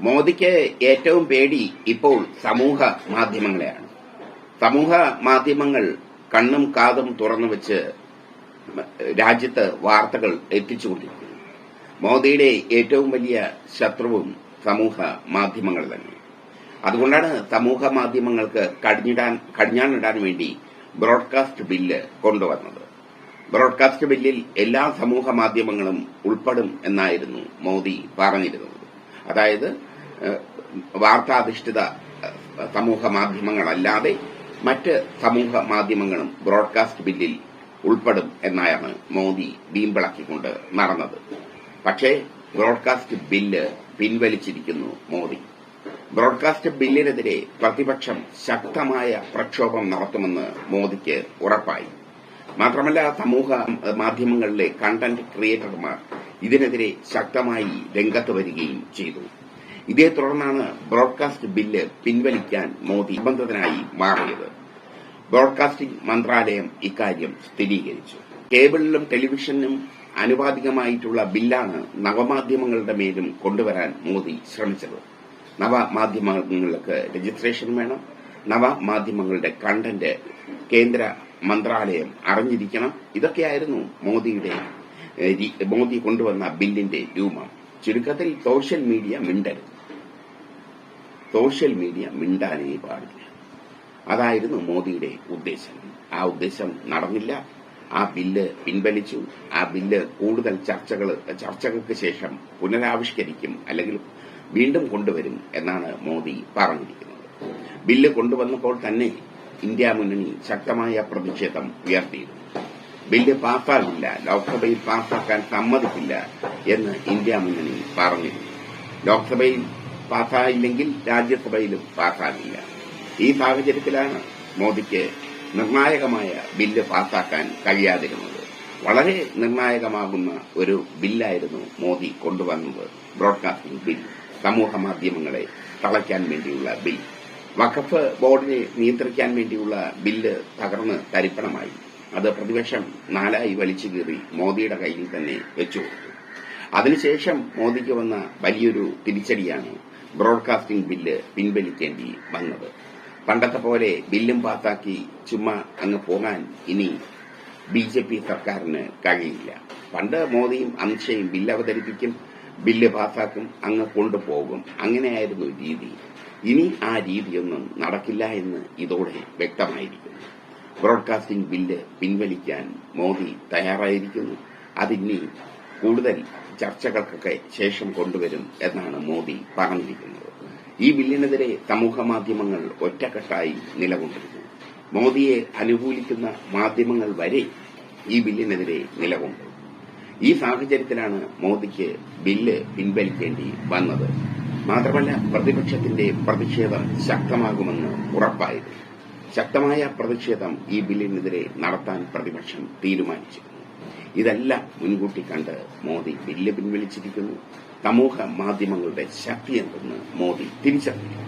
മോദിക്ക് ഏറ്റവും പേടി ഇപ്പോൾ സമൂഹ മാധ്യമങ്ങളെയാണ്. സമൂഹ മാധ്യമങ്ങൾ കണ്ണും കാതും തുറന്നു വെച്ച് രാജ്യത്ത് വാർത്തകൾ എത്തിച്ചുകൊണ്ടിരിക്കുന്നു. മോദിയുടെ ഏറ്റവും വലിയ ശത്രുവും സമൂഹ മാധ്യമങ്ങൾ തന്നെ. അതുകൊണ്ടാണ് സമൂഹ മാധ്യമങ്ങൾക്ക് കടിഞ്ഞാണിടാൻ വേണ്ടി ബ്രോഡ്കാസ്റ്റ് ബില്ല് കൊണ്ടുവന്നത്. ബ്രോഡ്കാസ്റ്റ് ബില്ലിൽ എല്ലാ സമൂഹ മാധ്യമങ്ങളും ഉൾപ്പെടും എന്നായിരുന്നു മോദി പറഞ്ഞിരുന്നത്. അതായത് വാർത്താധിഷ്ഠിത സമൂഹ മാധ്യമങ്ങളല്ലാതെ മറ്റ് സമൂഹ മാധ്യമങ്ങളും ബ്രോഡ്കാസ്റ്റ് ബില്ലിൽ ഉൾപ്പെടും എന്നാണ് മോദി വീമ്പിളക്കിക്കൊണ്ട് നടന്നത്. പക്ഷേ ബ്രോഡ്കാസ്റ്റ് ബില്ല് പിൻവലിച്ചിരിക്കുന്നു മോദി. ബ്രോഡ്കാസ്റ്റ് ബില്ലിനെതിരെ പ്രതിപക്ഷം ശക്തമായ പ്രക്ഷോഭം നടത്തുമെന്ന് മോദിക്ക് ഉറപ്പായി. മാത്രമല്ല സമൂഹ മാധ്യമങ്ങളിലെ കണ്ടന്റ് ക്രിയേറ്റർമാർ ഇതിനെതിരെ ശക്തമായി രംഗത്ത് വരികയും ചെയ്തു. ഇതേ തുടർന്നാണ് ബ്രോഡ്കാസ്റ്റ് ബില്ല് പിൻവലിക്കാൻ മോദി നിർബന്ധത്തിനായി മാറിയത്. ബ്രോഡ്കാസ്റ്റിംഗ് മന്ത്രാലയം ഇക്കാര്യം സ്ഥിരീകരിച്ചു. കേബിളിലും ടെലിവിഷനിലും അനുവാദികമായിട്ടുള്ള ബില്ലാണ് നവമാധ്യമങ്ങളുടെ മേലും കൊണ്ടുവരാൻ മോദി ശ്രമിച്ചത്. നവമാധ്യമങ്ങൾക്ക് രജിസ്ട്രേഷൻ വേണം. നവമാധ്യമങ്ങളുടെ കണ്ടന്റ് കേന്ദ്ര മന്ത്രാലയം അറിഞ്ഞിരിക്കണം. ഇതൊക്കെയായിരുന്നു മോദിയുടെ മോദി കൊണ്ടുവന്ന ബില്ലിന്റെ രൂപം. ചുരുക്കത്തിൽ സോഷ്യൽ മീഡിയ മിണ്ടരുത്. സോഷ്യൽ മീഡിയ മിണ്ടാനേ പാടില്ല. അതായിരുന്നു മോദിയുടെ ഉദ്ദേശം. ആ ഉദ്ദേശം നടന്നില്ല. ആ ബില്ല് പിൻവലിച്ചു. ആ ബില്ല് കൂടുതൽ ചർച്ചകൾ ചർച്ചകൾക്ക് ശേഷം പുനരാവിഷ്കരിക്കും അല്ലെങ്കിൽ വീണ്ടും കൊണ്ടുവരും എന്നാണ് മോദി പറഞ്ഞിരിക്കുന്നത്. ബില്ല് കൊണ്ടുവന്നപ്പോൾ തന്നെ ഇന്ത്യ മുന്നണി ശക്തമായ പ്രതിഷേധം ഉയർത്തിയിരുന്നു. ബില്ല് പാസ്സാകില്ല ലോക്സഭയിൽ പാസ്സാക്കാൻ സമ്മതിക്കില്ല എന്ന് ഇന്ത്യ മുന്നണി പറഞ്ഞിരുന്നു. ലോക്സഭയിൽ പാസ്സായില്ലെങ്കിൽ രാജ്യസഭയിലും പാസ്സാകില്ല. ഈ സാഹചര്യത്തിലാണ് മോദിക്ക് നിർണായകമായ ബില്ല് പാസ്സാക്കാൻ കഴിയാതിരുന്നത്. വളരെ നിർണായകമാകുന്ന ഒരു ബില്ലായിരുന്നു മോദി കൊണ്ടുവന്നത്. ബ്രോഡ്കാസ്റ്റിംഗ് ബിൽ സമൂഹ മാധ്യമങ്ങളെ തളയ്ക്കാൻ വേണ്ടിയുള്ള ബിൽ. വഖഫ് ബോർഡിനെ നിയന്ത്രിക്കാൻ വേണ്ടിയുള്ള ബില്ല് തകർന്ന് തരിപ്പണമായി. അത് പ്രതിപക്ഷം നാലായി വലിച്ചു കീറി മോദിയുടെ കയ്യിൽ തന്നെ വെച്ചു അതിനുശേഷം മോദിക്ക് വന്ന വലിയൊരു തിരിച്ചടിയാണ് ബ്രോഡ്കാസ്റ്റിംഗ് ബില്ല് പിൻവലിക്കേണ്ടി വന്നത്. പണ്ടത്തെ പോലെ ബില്ലും പാസാക്കി ചുമ്മാ അങ്ങ് പോകാൻ ഇനി ബി ജെ പി സർക്കാരിന് കഴിയില്ല. പണ്ട് മോദിയും അമിത്ഷയും ബില്ല് അവതരിപ്പിക്കും ബില്ല് പാസാക്കും അങ്ങ് കൊണ്ടുപോകും. അങ്ങനെയായിരുന്നു രീതി. ഇനി ആ രീതിയൊന്നും നടക്കില്ല എന്ന് ഇതോടെ വ്യക്തമായിരിക്കുന്നു. ബ്രോഡ്കാസ്റ്റിംഗ് ബില്ല് പിൻവലിക്കാൻ മോദി തയ്യാറായിരിക്കുന്നു. അതിനി കൂടുതൽ ചർച്ചകൾക്കൊക്കെ ശേഷം കൊണ്ടുവരും എന്നാണ് മോദി പറഞ്ഞിരിക്കുന്നത്. ഈ ബില്ലിനെതിരെ സമൂഹ മാധ്യമങ്ങൾ ഒറ്റക്കെട്ടായി നിലകൊണ്ടിരുന്നു. മോദിയെ അനുകൂലിക്കുന്ന മാധ്യമങ്ങൾ വരെ ഈ ബില്ലിനെതിരെ നിലകൊണ്ടു. ഈ സാഹചര്യത്തിലാണ് മോദിക്ക് ബില്ല് പിൻവലിക്കേണ്ടി വന്നത്. മാത്രമല്ല പ്രതിപക്ഷത്തിന്റെ പ്രതിഷേധം ശക്തമാകുമെന്ന് ഉറപ്പായിരുന്നു. ശക്തമായ പ്രതിഷേധം ഈ ബില്ലിനെതിരെ നടത്താൻ പ്രതിപക്ഷം തീരുമാനിച്ചിരുന്നു. ഇതെല്ലാം മുൻകൂട്ടി കണ്ട് മോദി ബില്ല് പിൻവലിച്ചിരിക്കുന്നു. സമൂഹ മാധ്യമങ്ങളുടെ ശക്തി എന്തെന്ന് മോദി തിരിച്ചറിഞ്ഞു.